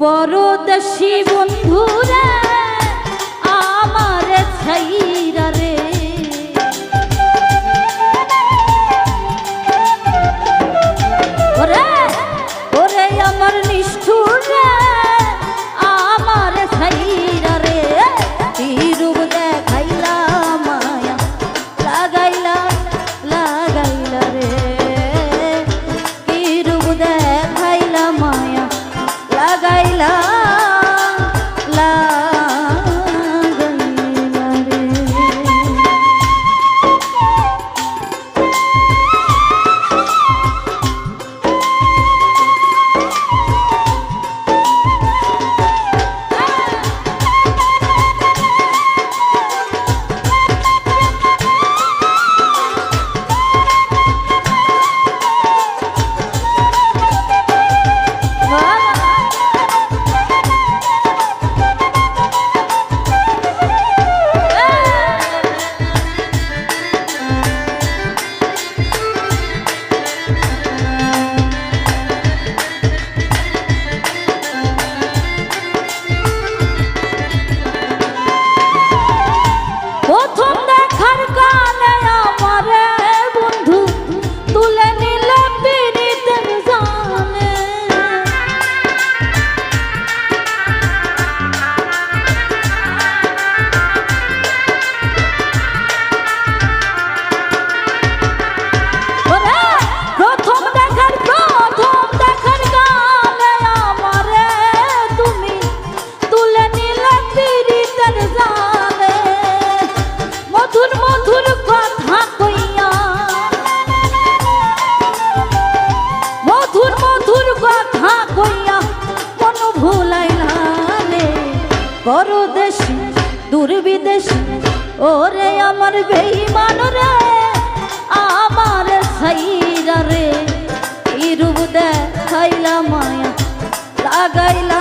পরদেশী বন্ধুরা। ওরে আমার বেইমান রে আমার সাইরা রে। ইরুব দেখাইলা মায়া লাগাইলা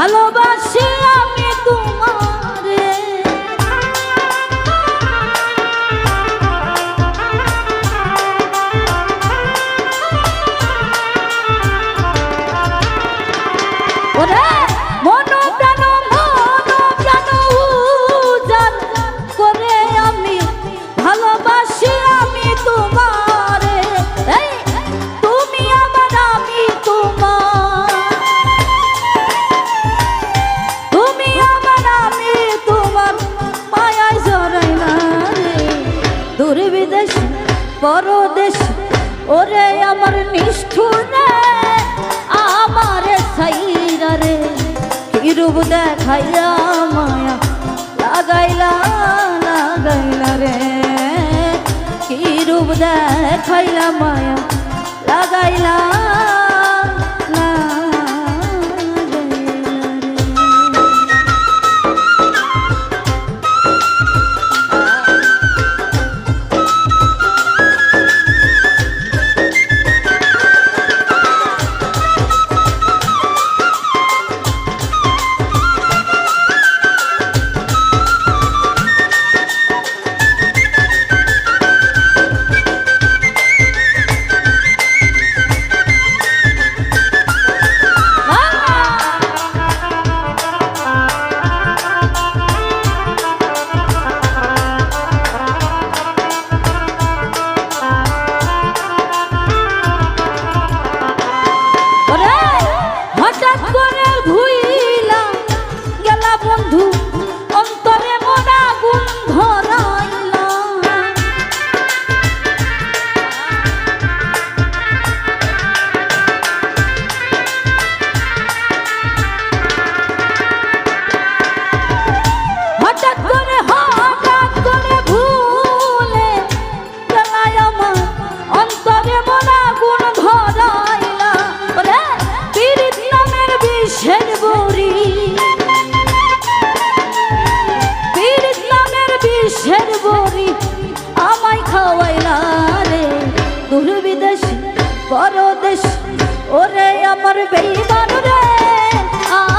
ভালোবাসি আমি তোমারে। ওরে! রূপ দেখাইয়া মায়া। লাগাইলা লাগাইলা রে। কি রূপ দেখাইলা মায়া। লাগাইলা পরদেশ, ওরে আমার বেইমান রে,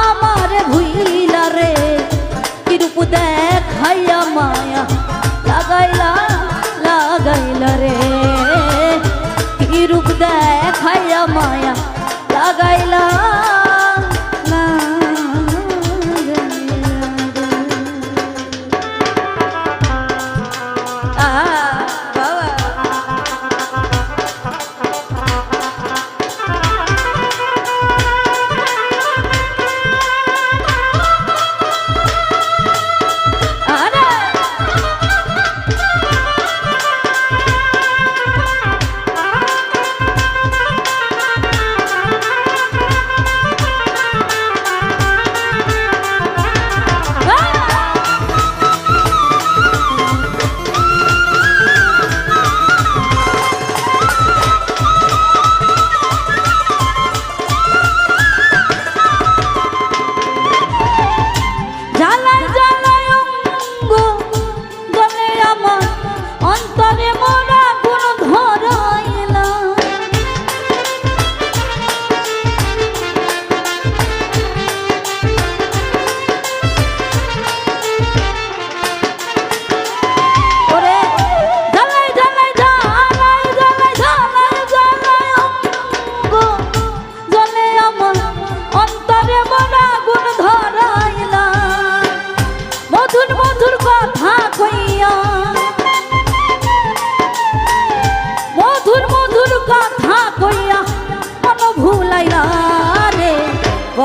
আমার ভুইলা রে। কিরূপ দেখাইয়া মায়া লাগাইলা লাগাইলা রে। কিরূপ দেখাইয়া মায়া লাগাইলা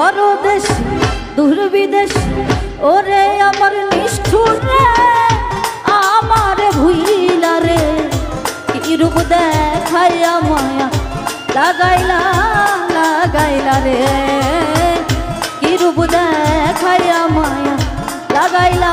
পরদেশ দূর বিদেশ ওরে আমার নিষ্ঠুর রে, আমার ভুইলা রে। কিরূপ দেখাইয়া মায়া লাগাইলা লাগাইলা রে। কিরূপ দেখাইয়া মায়া লাগাইলা